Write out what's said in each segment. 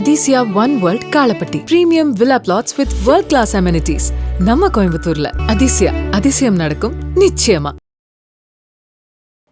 Athisaya one world Kalapatti premium villa flats with world class amenities நம்ம கோயம்புத்தூர்ல. அதிசயா அதிசயம் நடக்கும் நிச்சயமா.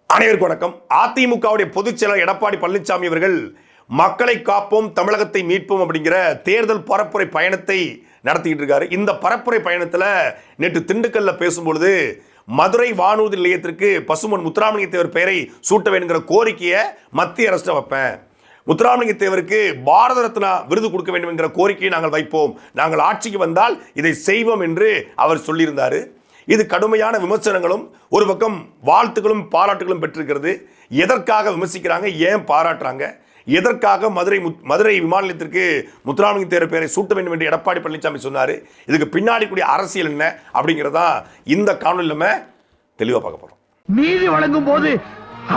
அனைவருக்கும் வணக்கம். அதிமுகவுடைய பொதுச் செயலர் எடப்பாடி பழனிசாமி அவர்கள் மக்களை காப்போம் தமிழகத்தை மீட்போம் அப்படிங்கிற தேர்தல் பரப்புரை பயணத்தை நடத்திக்கிட்டு இருக்காரு. இந்த பரப்புரை பயணத்துல நேற்று திண்டுக்கல்ல பேசும்பொழுது மதுரை வானூர்தி நிலையத்திற்கு பசுமன் முத்துராமலிங்க தேவர் பெயரை சூட்ட வேணுங்கிற கோரிக்கையை மத்திய அரசு வைப்பேன். முத்துராமலிங்க தேவருக்கு பாரத ரத்னா விருது கொடுக்க வேண்டும் என்கிற கோரிக்கையை நாங்கள் வைப்போம். நாங்கள் ஆட்சிக்கு வந்தால் இதை செய்வோம் என்று அவர் சொல்லியிருந்தார். இது கடுமையான விமர்சனங்களும் ஒரு பக்கம் வாழ்த்துக்களும் பாராட்டுகளும் பெற்றிருக்கிறது. எதற்காக விமர்சிக்கிறாங்க ஏன் பாராட்டுறாங்க? எதற்காக மதுரை மதுரை விமான நிலையத்திற்கு முத்துராமலிங்க தேவர் பெயரை சூட்ட வேண்டும் என்று எடப்பாடி பழனிசாமி சொன்னார்? இதுக்கு பின்னாடி கூடிய அரசியல் என்ன அப்படிங்கிறதா இந்த காணொலி நம்ம தெளிவாக பார்க்க போகிறோம் நீதி வழங்கும் போது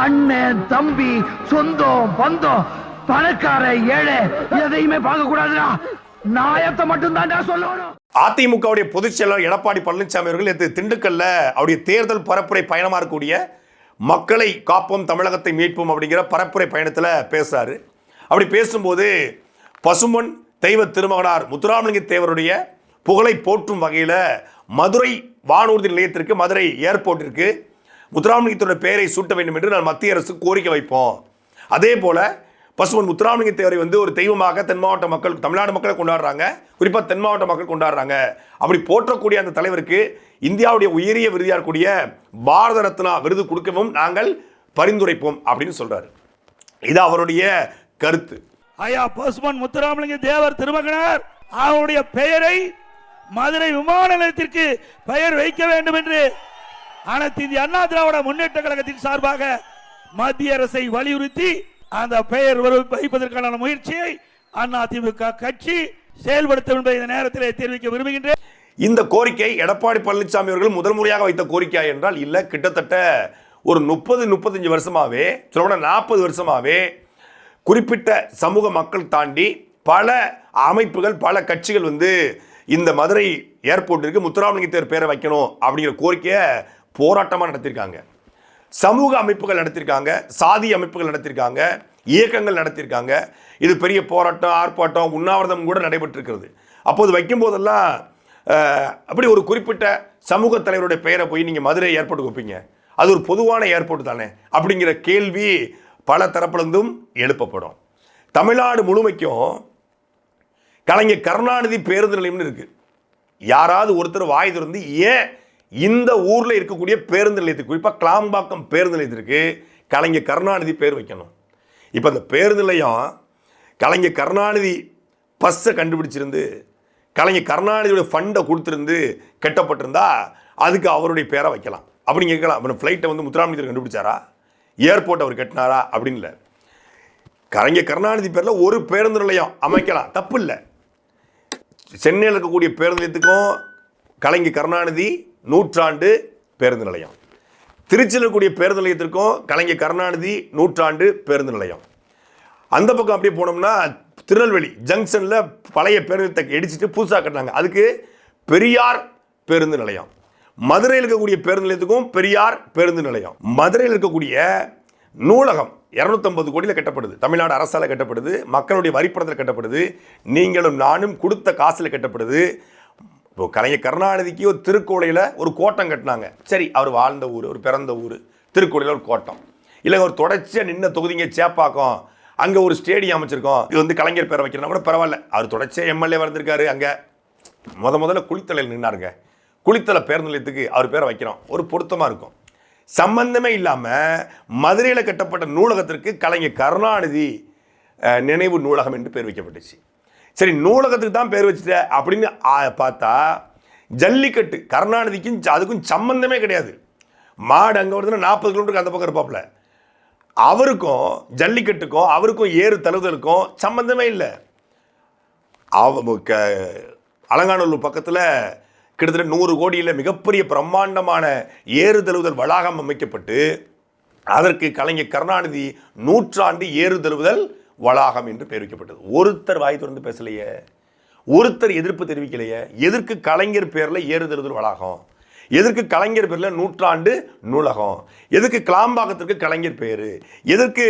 அண்ணன் தம்பி சொந்தம் பந்தம் பணக்கார ஏழை எதையுமே பார்க்க கூடாதுடா நாயத்தை மட்டும் தான் சொல்லணும். அதிமுகவுடைய பொதுச் செயலாளர் எடப்பாடி பழனிசாமி அவர்கள் நேற்று திண்டுக்கல்ல அவருடைய தேர்தல் பரப்புரை பயணமாக இருக்கக்கூடிய மக்களை காப்போம் தமிழகத்தை மீட்போம் அப்படிங்கிற பரப்புரை பயணத்தில் பேசுறாரு. அப்படி பேசும்போது பசுமன் தெய்வ திருமகனார் முத்துராமலிங்க தேவருடைய புகழை போற்றும் வகையில் மதுரை வானூர்தி நிலையத்திற்கு மதுரை ஏர்போர்ட்டிற்கு முத்துராமலிங்கத்தோட பெயரை சூட்ட வேண்டும் என்று நான் மத்திய அரசு கோரிக்கை வைப்போம். அதே போல பசுவன் முத்துராமலிங்க தேவரை வந்து ஒரு தெய்வமாக தென் மாவட்ட மக்கள் தமிழ்நாடு மக்களை கொண்டாடுறாங்க. குறிப்பாக தென் மாவட்ட மக்கள் கொண்டாடுறாங்க. அப்படி போற்றக்கூடிய அந்த தலைவருக்கு இந்தியாவுடைய உயரிய விருதியாக இருக்கக்கூடிய பாரத ரத்னா விருது கொடுக்கவும் நாங்கள் பரிந்துரைப்போம் அப்படின்னு சொல்றாரு. இது அவருடைய கருத்து. ஐயா பசுமன் முத்துராமலிங்க தேவர் திருமகனார் அவருடைய பெயரை மதுரை விமான நிலையத்திற்கு பெயர் வைக்க வேண்டும் என்று அனைத்து இந்திய அண்ணா திராவிட முன்னேற்ற கழகத்தின் சார்பாக மத்திய அரசை வலியுறுத்தி அந்த பெயர் வைப்பதற்கான முயற்சியை அதிமுக கட்சி செயல்படுத்தும் என்பதை இந்த நேரத்தில் தெரிவிக்க விரும்புகின்றேன். இந்த கோரிக்கை எடப்பாடி பழனிசாமி அவர்கள் முதல் முறையாக வைத்த கோரிக்கையா என்றால் இல்லை கிட்டத்தட்ட ஒரு முப்பது முப்பத்தஞ்சு வருஷமாவே சொல்லப்போனால் நாற்பது வருஷமாவே குறிப்பிட்ட சமூக மக்கள் தாண்டி பல அமைப்புகள் பல கட்சிகள் வந்து இந்த மதுரை ஏர்போர்ட்டிற்கு முத்துராமலிங்கத்தேர் பேரை வைக்கணும் அப்படிங்கிற கோரிக்கையை போராட்டமாக நடத்தியிருக்காங்க. சமூக அமைப்புகள் நடத்தியிருக்காங்க சாதி அமைப்புகள் நடத்தியிருக்காங்க இயக்கங்கள் நடத்தியிருக்காங்க இது பெரிய போராட்டம் ஆர்ப்பாட்டம் உண்ணாவிரதம் கூட நடைபெற்றிருக்கிறது. அப்போது வைக்கும்போதெல்லாம் அப்படி ஒரு குறிப்பிட்ட சமூக தலைவருடைய பெயரை போய் நீங்கள் மதுரை ஏர்போர்ட்டுக்கு வைப்பீங்க. அது ஒரு பொதுவான ஏர்போர்ட் தானே? அப்படிங்கிற கேள்வி பல தரப்பிலிருந்தும் எழுப்பப்படும். தமிழ்நாடு முழுமைக்கும் கலைஞர் கருணாநிதி பேருந்து நிலையம்னு இருக்குது யாராவது ஒருத்தர் வாய் திறந்து ஏன் இந்த ஊரில் இருக்கக்கூடிய பேருந்து நிலையத்துக்கு குறிப்பாக கிளாம்பாக்கம் பேருந்து நிலையத்திற்கு கலைஞர் கருணாநிதி பேர் வைக்கணும். இப்போ அந்த பேருந்து நிலையம் கலைஞர் கருணாநிதி பஸ்ஸை கண்டுபிடிச்சிருந்து கலைஞர் கருணாநிதியோட ஃபண்டை கொடுத்துருந்து கட்டப்பட்டிருந்தா அதுக்கு அவருடைய பேரை வைக்கலாம். அப்படின்னு கேட்கலாம். அப்போ ஃப்ளைட்டை வந்து முத்துராமலிங்கர் கண்டுபிடிச்சாரா? ஏர்போர்ட் அவர் கட்டினாரா? அப்படின்னு இல்லை. கலைஞர் கருணாநிதி பேரில் ஒரு பேருந்து நிலையம் அமைக்கலாம். தப்பு இல்லை. சென்னையில் இருக்கக்கூடிய பேருந்து நிலையத்துக்கும் கலைஞர் கருணாநிதி நூற்றாண்டு பேருந்து நிலையம். திருச்சியில் இருக்கக்கூடிய பேருந்து நிலையத்திற்கும் கலைஞர் கருணாநிதி நூற்றாண்டு பேருந்து நிலையம். அந்த பக்கம் அப்படியே போனோம்னா திருநெல்வேலி ஜங்ஷனில் பழைய பேருந்தத்தை இடிச்சிட்டு புதுசாக கட்டினாங்க. அதுக்கு பெரியார் பேருந்து நிலையம். மதுரையில் இருக்கக்கூடிய பேருந்து நிலையத்துக்கும் பெரியார் பேருந்து நிலையம். மதுரையில் இருக்கக்கூடிய நூலகம் இரநூத்தம்பது கோடியில் கட்டப்படுது. தமிழ்நாடு அரசால் கட்டப்படுது. மக்களுடைய வரிப்பணத்தில் கட்டப்படுது. நீங்களும் நானும் கொடுத்த காசில் கட்டப்படுது. இப்போ கலைஞர் கருணாநிதிக்கு ஒரு திருக்கோளையில் ஒரு கோட்டம் கட்டினாங்க. சரி அவர் வாழ்ந்த ஊர் ஒரு பிறந்த ஊர் திருக்கோளையில் ஒரு கோட்டம். இல்லை ஒரு தொடர்ச்சியாக நின்ன தொகுதிங்க சேப்பாக்கம். அங்கே ஒரு ஸ்டேடியம் அமைச்சிருக்கோம். இது வந்து கலைஞர் பேரை வைக்கிறனா கூட பரவாயில்ல. அவர் தொடர்ச்சியாக எம்எல்ஏ வந்திருக்காரு அங்கே. முத முதல்ல குளித்தலையில் நின்னாருங்க. குளித்தலை பேருந்து நிலையத்துக்கு அவர் பேரை வைக்கிறோம். ஒரு பொருத்தமாக இருக்கும். சம்பந்தமே இல்லாமல் மதுரையில் கட்டப்பட்ட நூலகத்திற்கு கலைஞர் கருணாநிதி நினைவு நூலகம் என்று பேர் வைக்கப்பட்டுச்சு. சரி நூலகத்துக்கு தான் பேர் வச்சுட்ட அப்படின்னு பார்த்தா ஜல்லிக்கட்டு கருணாநிதிக்கும் அதுக்கும் சம்பந்தமே கிடையாது. மாடு அங்கே வருதுன்னா நாற்பது கிலோமீட்டருக்கு அந்த பக்கம் இருப்பாப்புல. அவருக்கும் ஜல்லிக்கட்டுக்கும் அவருக்கும் ஏறு தழுவுதலுக்கும் சம்பந்தமே இல்லை. அவ க அலங்காநல்லூர் பக்கத்தில் கிட்டத்தட்ட நூறு கோடியில் மிகப்பெரிய பிரம்மாண்டமான ஏறு தழுவுதல் வளாகம் அமைக்கப்பட்டு அதற்கு கலைஞர் கருணாநிதி நூற்றாண்டு ஏறு தழுவுதல் வளாகம் என்று பெயர் வைக்கப்பட்டது ஒருத்தர் வாய் திறந்து பேசலையே. ஒருத்தர் எதிர்ப்பு தெரிவிக்கலையே. எதற்கு கலைஞர் பேரில் ஏறுதழுவுதல் வளாகம்? எதற்கு கலைஞர் பேரில் நூற்றாண்டு நூலகம்? எதற்கு கிளாம்பாக்கத்திற்கு கலைஞர் பேர்? எதற்கு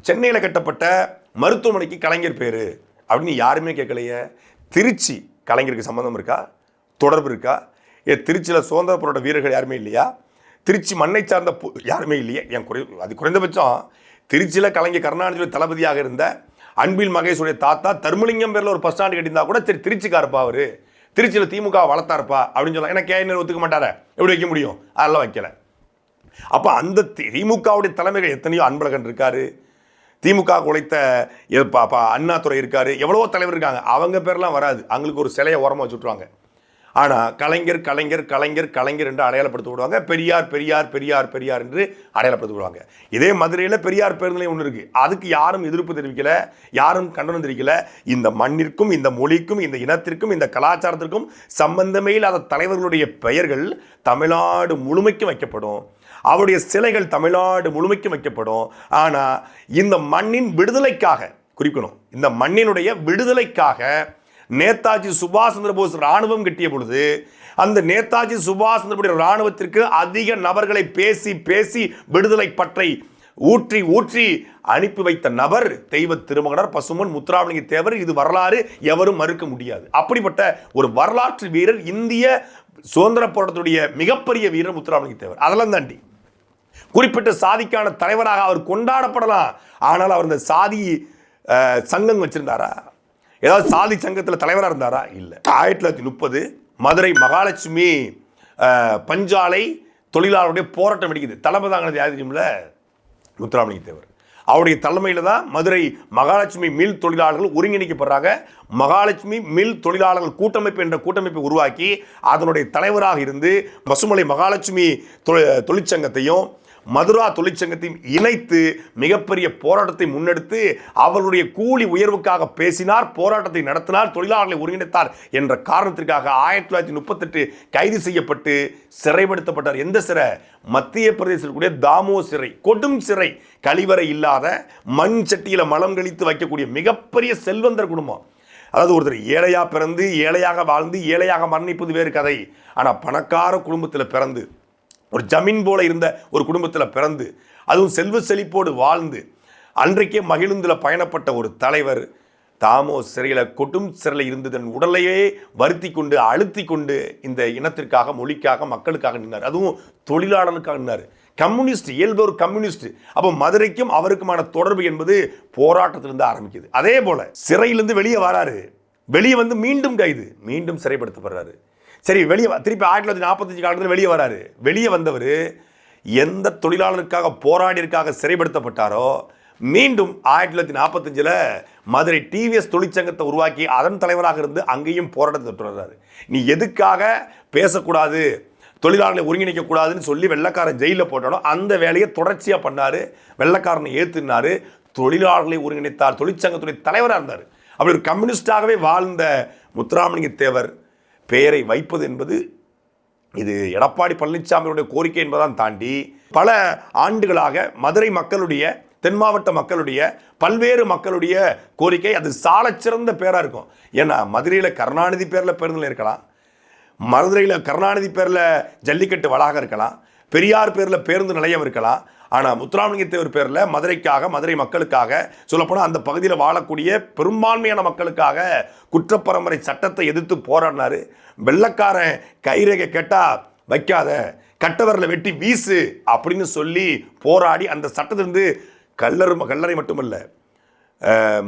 சென்னையில் கட்டப்பட்ட மருத்துவமனைக்கு கலைஞர் பேர்? அப்படின்னு யாருமே கேட்கலையே. திருச்சி கலைஞருக்கு சம்மந்தம் இருக்கா? தொடர்பு இருக்கா? ஏ திருச்சியில் சுதந்திர போராட்ட வீரர்கள் யாருமே இல்லையா? திருச்சி மண்ணை சார்ந்த யாருமே இல்லையா. என் குறை அது குறைந்தபட்சம் திருச்சியில் கலைஞர் கருணாநிதியுடைய தளபதியாக இருந்த அன்பில் மகேஷுடைய தாத்தா தர்மலிங்கம் பேரில் ஒரு பஸ் ஸ்டாண்டு கட்டியிருந்தா கூட சரி திருச்சிக்காரப்பா அவர். திருச்சியில் திமுக வளர்த்தாருப்பா அப்படின்னு சொல்லலாம். ஏன்னா கேஎன்ஆர் ஒத்துக்க மாட்டாரா? எப்படி வைக்க முடியும்? அதெல்லாம் வைக்கல. அப்போ அந்த தி- திமுகவுடைய தலைமைகள் எத்தனையோ அன்பழகன் இருக்காரு. திமுக உழைத்த எ- ப- அண்ணாதுரை எவ்வளவோ தலைவர் இருக்காங்க. அவங்க பேர்லாம் வராது. அவங்களுக்கு ஒரு சிலையை ஓரமாக வச்சுட்ருவாங்க ஆனால் கலைஞர் கலைஞர் கலைஞர் கலைஞர் என்று அடையாளப்படுத்தி விடுவாங்க. பெரியார் பெரியார் பெரியார் பெரியார் என்று அடையாளப்படுத்தி விடுவாங்க. இதே மதுரையில் பெரியார் பேருந்து நிலையம் ஒன்று இருக்குது அதுக்கு யாரும் எதிர்ப்பு தெரிவிக்கல யாரும் கண்டனம் தெரிவிக்கல. இந்த மண்ணிற்கும் இந்த மொழிக்கும் இந்த இனத்திற்கும் இந்த கலாச்சாரத்திற்கும் சம்பந்தமே இல்லாத தலைவர்களுடைய பெயர்கள் தமிழ்நாடு முழுமைக்கும் வைக்கப்படும். அவருடைய சிலைகள் தமிழ்நாடு முழுமைக்கும் வைக்கப்படும். ஆனால் இந்த மண்ணின் விடுதலைக்காக குறிக்கணும். இந்த மண்ணினுடைய விடுதலைக்காக நேதாஜி சுபாஷ் சந்திர போஸ் ராணுவம் கட்டிய பொழுது அந்த நேதாஜி சுபாஷ் சந்திர இராணுவத்திற்கு ராணுவத்திற்கு அதிக நபர்களை பேசி பேசி விடுதலை பற்றை ஊற்றி ஊற்றி அனுப்பி வைத்த நபர் தெய்வ திருமகனர் பசுமன் முத்துராமலிங்க தேவர். இது வரலாறு எவரும் மறுக்க முடியாது. அப்படிப்பட்ட ஒரு வரலாற்று வீரர் இந்திய சுதந்திர போராட்டத்துடைய மிகப்பெரிய வீரர் முத்துராமலிங்க தேவர். அதெல்லாம் தாண்டி குறிப்பிட்ட சாதிக்கான தலைவராக அவர் கொண்டாடப்படலாம். ஆனால் அவர் இந்த சாதி சங்கம் வச்சிருந்தாரா? ஏதாவது சாதி சங்கத்தில் தலைவராக இருந்தாரா? இல்லை. ஆயிரத்தி தொள்ளாயிரத்தி முப்பது மதுரை மகாலட்சுமி பஞ்சாலை தொழிலாளருடைய போராட்டம் வெடிக்குது. தலைமை தாங்கிறது யார் தெரியுமில்ல? முத்துராமலிங்க தேவர். அவருடைய தலைமையில் தான் மதுரை மகாலட்சுமி மில் தொழிலாளர்கள் ஒருங்கிணைக்கப்படுறாங்க. மகாலட்சுமி மில் தொழிலாளர்கள் கூட்டமைப்பு என்ற கூட்டமைப்பை உருவாக்கி அதனுடைய தலைவராக இருந்து பசுமலை மகாலட்சுமி தொ- தொழிற்சங்கத்தையும் மதுரா தொழிற்சங்கத்தையும் இணைத்து மிகப்பெரிய போராட்டத்தை முன்னெடுத்து அவருடைய கூலி உயர்வுக்காக பேசினார் போராட்டத்தை நடத்தினார் தொழிலாளர்களை ஒருங்கிணைத்தார் என்ற காரணத்திற்காக ஆயிரத்தி தொள்ளாயிரத்தி முப்பத்தெட்டு கைது செய்யப்பட்டு சிறைப்படுத்தப்பட்டார். எந்த சிறை? மத்திய பிரதேசத்தில் கூடிய தாமோ சிறை கொடும் சிறை கழிவறை இல்லாத மண் சட்டியில் மலம் கழித்து வைக்கக்கூடிய மிகப்பெரிய செல்வந்தர் குடும்பம். அதாவது ஒருத்தர் ஏழையாக பிறந்து ஏழையாக வாழ்ந்து ஏழையாக மரணிப்பது வேறு கதை. ஆனால் பணக்கார குடும்பத்தில் பிறந்து ஒரு ஜமீன் போல இருந்த ஒரு குடும்பத்தில் பிறந்து அதுவும் செல்வ செழிப்போடு வாழ்ந்து அன்றைக்கே மகிழுந்தில் பயணப்பட்ட ஒரு தலைவர் தாமோ சிறையில் கொட்டும் சிறையில் இருந்து தன் உடலையே வருத்தி கொண்டு அழுத்தி கொண்டு இந்த இனத்திற்காக மொழிக்காக மக்களுக்காக நின்றார் அதுவும் தொழிலாளனுக்காக நின்றார் கம்யூனிஸ்ட் இயல்பு ஒரு கம்யூனிஸ்ட். அப்போ மதுரைக்கும் அவருக்குமான தொடர்பு என்பது போராட்டத்திலிருந்து ஆரம்பிக்குது. அதே போல சிறையிலிருந்து வெளியே வராரு. வெளியே வந்து மீண்டும் கைது. மீண்டும் சிறைப்படுத்தப்படுறாரு. சரி வெளியே திருப்பி ஆயிரத்தி தொள்ளாயிரத்தி நாற்பத்தஞ்சு காலத்தில் வெளியே வராரு. வெளியே வந்தவர் எந்த தொழிலாளருக்காக போராடியருக்காக சிறைப்படுத்தப்பட்டாரோ மீண்டும் ஆயிரத்தி தொள்ளாயிரத்தி நாற்பத்தஞ்சில் மதுரை டிவிஎஸ் தொழிற்சங்கத்தை உருவாக்கி அதன் தலைவராக இருந்து அங்கேயும் போராட்டத்தை தொடர்றாரு. நீ எதுக்காக பேசக்கூடாது தொழிலாளர்களை ஒருங்கிணைக்கக்கூடாதுன்னு சொல்லி வெள்ளக்காரன் ஜெயிலில் போட்டாலும் அந்த வேலையை தொடர்ச்சியாக பண்ணார். வெள்ளக்காரனை ஏற்றுனாரு தொழிலாளர்களை ஒருங்கிணைத்தார் தொழிற்சங்கத்துடைய தலைவராக இருந்தார். அப்படி ஒரு கம்யூனிஸ்டாகவே வாழ்ந்த முத்துராமலிங்க தேவர் பெயரை வைப்பது என்பது இது எடப்பாடி பழனிசாமியுடைய கோரிக்கை என்பதான் தாண்டி பல ஆண்டுகளாக மதுரை மக்களுடைய தென் மாவட்ட மக்களுடைய பல்வேறு மக்களுடைய கோரிக்கை அது சாலச்சிறந்த பேராக இருக்கும். ஏன்னா மதுரையில் கருணாநிதி பேரில் பேருந்தில் இருக்கலாம். மதுரையில் கருணாநிதி பேரில் ஜல்லிக்கட்டு வளாகம் இருக்கலாம். பெரியார் பேரில் பேருந்து நிலையம் இருக்கலாம் ஆனால் முத்துராமலிங்கத்தேவர் பேரில் மதுரைக்காக மதுரை மக்களுக்காக சொல்லப்போனால் அந்த பகுதியில் வாழக்கூடிய பெரும்பான்மையான மக்களுக்காக குற்றப்பரம்பரை சட்டத்தை எதிர்த்து போராடினார். வெள்ளக்காரன் கைரேகை கேட்டால் வைக்காத கட்டவரில் வெட்டி வீசு அப்படின்னு சொல்லி போராடி அந்த சட்டத்திலிருந்து கல்லறு கல்லறை மட்டுமல்ல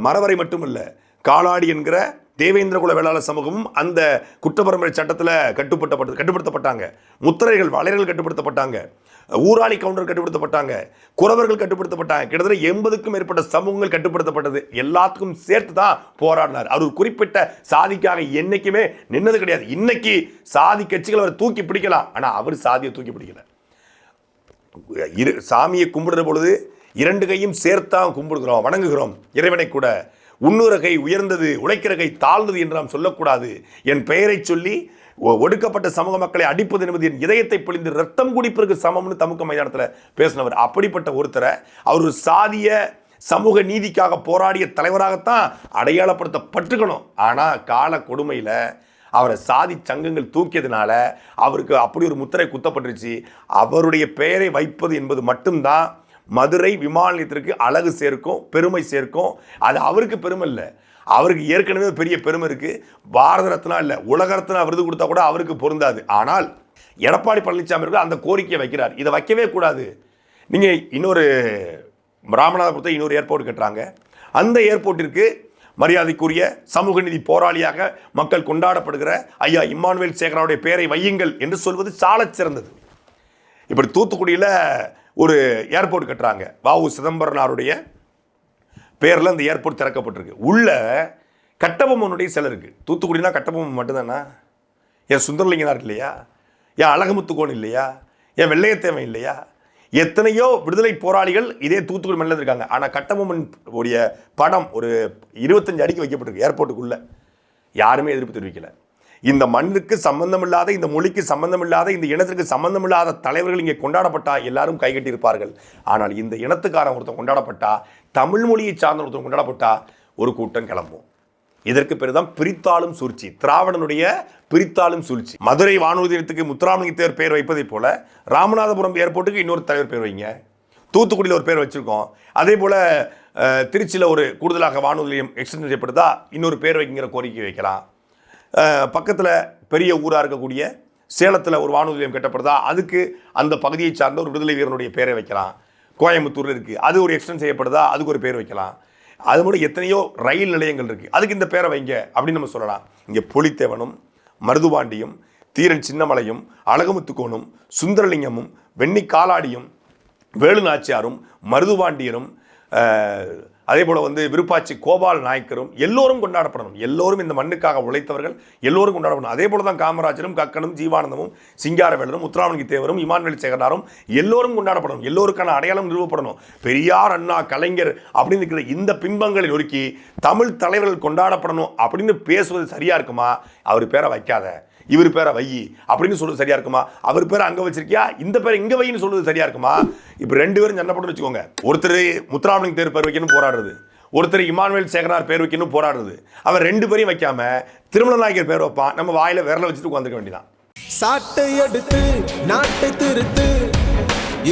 மரவரை மட்டுமல்ல காலாடி என்கிற தேவேந்திர குல வேளாளர் சமூகமும் அந்த குற்றப்பரம்பரை சட்டத்தில் கட்டுப்பட்டப்பட்டது கட்டுப்படுத்தப்பட்டாங்க. முத்திரைகள் வளையர்கள் கட்டுப்படுத்தப்பட்டாங்க. ஊராளி கவுண்டர் கட்டுப்படுத்தப்பட்டாங்க. குறவர்கள் கட்டுப்படுத்தப்பட்டாங்க. கிட்டத்தட்ட எண்பதுக்கும் மேற்பட்ட சமூகங்கள் கட்டுப்படுத்தப்பட்டது. எல்லாத்துக்கும் சேர்த்து தான் போராடினார் அவர் குறிப்பிட்ட சாதிக்காக என்றைக்குமே நின்னது கிடையாது. இன்னைக்கு சாதி கட்சிகள் அவர் தூக்கி பிடிக்கலாம். ஆனால் அவர் சாதியை தூக்கி பிடிக்கல. இரு சாமியை கும்பிடுற பொழுது இரண்டு கையும் சேர்த்தான் கும்பிடுகிறோம் வணங்குகிறோம். இறைவனை கூட உன்னுற கை உயர்ந்தது உழைக்கிற கை தாழ்ந்தது என்று நாம் சொல்லக்கூடாது. என் பெயரை சொல்லி ஒ- ஒடுக்கப்பட்ட சமூக மக்களை அடிப்பது என்பது என் இதயத்தை பொழிந்து ரத்தம் குடிப்பதற்கு சமம்னு தமுக்க மைதானத்தில் பேசினவர். அப்படிப்பட்ட ஒருத்தரை அவர் ஒரு சாதிய சமூக நீதிக்காக போராடிய தலைவராகத்தான் அடையாளப்படுத்தப்பட்டுக்கணும் ஆனால் கால கொடுமையில் அவரை சாதி சங்கங்கள் தூக்கியதுனால அவருக்கு அப்படி ஒரு முத்திரை குத்தப்பட்டுருச்சு. அவருடைய பெயரை வைப்பது என்பது மட்டும்தான் மதுரை விமான நிலையத்திற்கு அழகு சேர்க்கும் பெருமை சேர்க்கும். அது அவருக்கு பெருமை இல்லை. அவருக்கு ஏற்கனவே பெரிய பெருமை இருக்குது பாரத ரத்னா இல்லை. உலக ரத்னா விருது கொடுத்தா கூட அவருக்கு பொருந்தாது. ஆனால் எடப்பாடி பழனிசாமி அவர்கள் அந்த கோரிக்கையை வைக்கிறார். இதை வைக்கவே கூடாது. நீங்கள் இன்னொரு ராமநாதபுரத்தை இன்னொரு ஏர்போர்ட் கட்டுறாங்க. அந்த ஏர்போர்ட்டிற்கு மரியாதைக்குரிய சமூக நீதி போராளியாக மக்கள் கொண்டாடப்படுகிற ஐயா இம்மானுவேல் சேகராவுடைய பெயரை வையுங்கள் என்று சொல்வது சாலச் சிறந்தது. இப்படி தூத்துக்குடியில் ஒரு ஏர்போர்ட் கட்டுறாங்க. வாவு சிதம்பரனாருடைய பேரில் அந்த ஏர்போர்ட் திறக்கப்பட்டிருக்கு. உள்ள கட்டபொம்மனுடைய சிலை இருக்குது தூத்துக்குடினா கட்டபொம்மன் மட்டும்தானா? என் சுந்தரலிங்கனார் இல்லையா? என் அழகுமுத்துக்கோன் இல்லையா? என் வெள்ளையத்தேவன் இல்லையா? எத்தனையோ விடுதலை போராளிகள் இதே தூத்துக்குடி மண்ணில் இருக்காங்க. ஆனால் கட்டபொம்மன் உடைய படம் ஒரு இருபத்தஞ்சு அடிக்கு வைக்கப்பட்டிருக்கு ஏர்போர்ட்டுக்குள்ளே. யாருமே எதிர்ப்பு தெரிவிக்கலை. இந்த மண்ணுக்கு சம்பந்தமில்லாத இந்த மொழிக்கு சம்பந்தமில்லாத இந்த இனத்திற்கு சம்பந்தமில்லாத தலைவர்கள் இங்கே கொண்டாடப்பட்டா எல்லாரும் கைகட்டி இருப்பார்கள் ஆனால் இந்த இனத்துக்காரன் ஒருத்தன் கொண்டாடப்பட்டா தமிழ் மொழியை சார்ந்த ஒருத்தன் கொண்டாடப்பட்டா ஒரு கூட்டம் கிளம்பும். இதற்கு பேர் தான் பிரித்தாளும் சூழ்ச்சி. திராவிடனுடைய பிரித்தாளும் சூழ்ச்சி. மதுரை வானூர்தி நிலையத்துக்கு முத்துராமலிங்க பெயர் வைப்பதைப் போல ராமநாதபுரம் ஏர்போர்ட்டுக்கு இன்னொரு தலைவர் பேர் வைங்க. தூத்துக்குடியில் ஒரு பேர் வச்சுருக்கோம். அதே போல் திருச்சியில் ஒரு கூடுதலாக வானூர்தி நிலையம் எக்ஸ்டென்ஷன் செய்யப்படுதா இன்னொரு பேர் வைக்கிற கோரிக்கை வைக்கலாம். பக்கத்தில் பெரிய ஊராக இருக்கக்கூடிய சேலத்தில் ஒரு வானூர் நிலையம் கட்டப்படுதா அதுக்கு அந்த பகுதியை சார்ந்த ஒரு விடுதலை வீரனுடைய பேரை வைக்கலாம். கோயம்புத்தூரில் இருக்குது அது ஒரு எக்ஸ்டென்ட் செய்யப்படுதா? அதுக்கு ஒரு பேர் வைக்கலாம். அது மட்டும் எத்தனையோ ரயில் நிலையங்கள் இருக்குது அதுக்கு இந்த பேரை வைங்க அப்படின்னு நம்ம சொல்லலாம். இங்கே புலித்தேவனும் மருதுபாண்டியும் தீரன் சின்னமலையும் அழகுமுத்துக்கோனும் சுந்தரலிங்கமும் வெண்ணி காலாடியும் வேலு நாச்சியாரும் மருதுபாண்டியரும் அதே போல் வந்து விருப்பாச்சி கோபால் நாயக்கரும் எல்லோரும் கொண்டாடப்படணும். எல்லோரும் இந்த மண்ணுக்காக உழைத்தவர்கள் எல்லோரும் கொண்டாடப்படணும். அதே போல் தான் காமராஜரும் கக்கனும் ஜீவானந்தமும் சிங்காரவேலரும் முத்துராமலிங்க தேவரும் இமானுவேல் சேகராரும் எல்லோரும் கொண்டாடப்படணும். எல்லோருக்கான அடையாளம் நிறுவப்படணும். பெரியார் அண்ணா கலைஞர் அப்படின்னு இருக்கிற இந்த பின்பங்களை நொறுக்கி தமிழ் தலைவர்கள் கொண்டாடப்படணும் அப்படின்னு பேசுவது சரியாக இருக்குமா? அவர் பேரை வைக்காத. இவர் பேரை வை அப்படின்னு சொல்றது சரியா இருக்குமா? அவர் பேரை அங்க வச்சிருக்கியா? இந்த பேரை இங்க வைன்னு சொல்றது சரியா இருக்குமா? இப்போ ரெண்டு பேரும் சண்டை போட்டு வச்சுக்கோங்க. ஒருத்தர் முத்துராமலிங்க தேர் பேர் வைக்கணும் போராடுறது. ஒருத்தர் இமானுவேல் சேகரார் பேர் வைக்கணும் போராடுறது. அவன் ரெண்டு பேரையும் வைக்காம திருமண நாயகர் பேர் வைப்பான். நம்ம வாயில விரல வச்சுட்டு உட்காந்துக்க வேண்டியதான் சாட்டை எடுத்து நாட்டை திருத்து.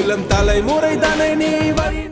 இளம் தலைமுறை தானே நீ வழி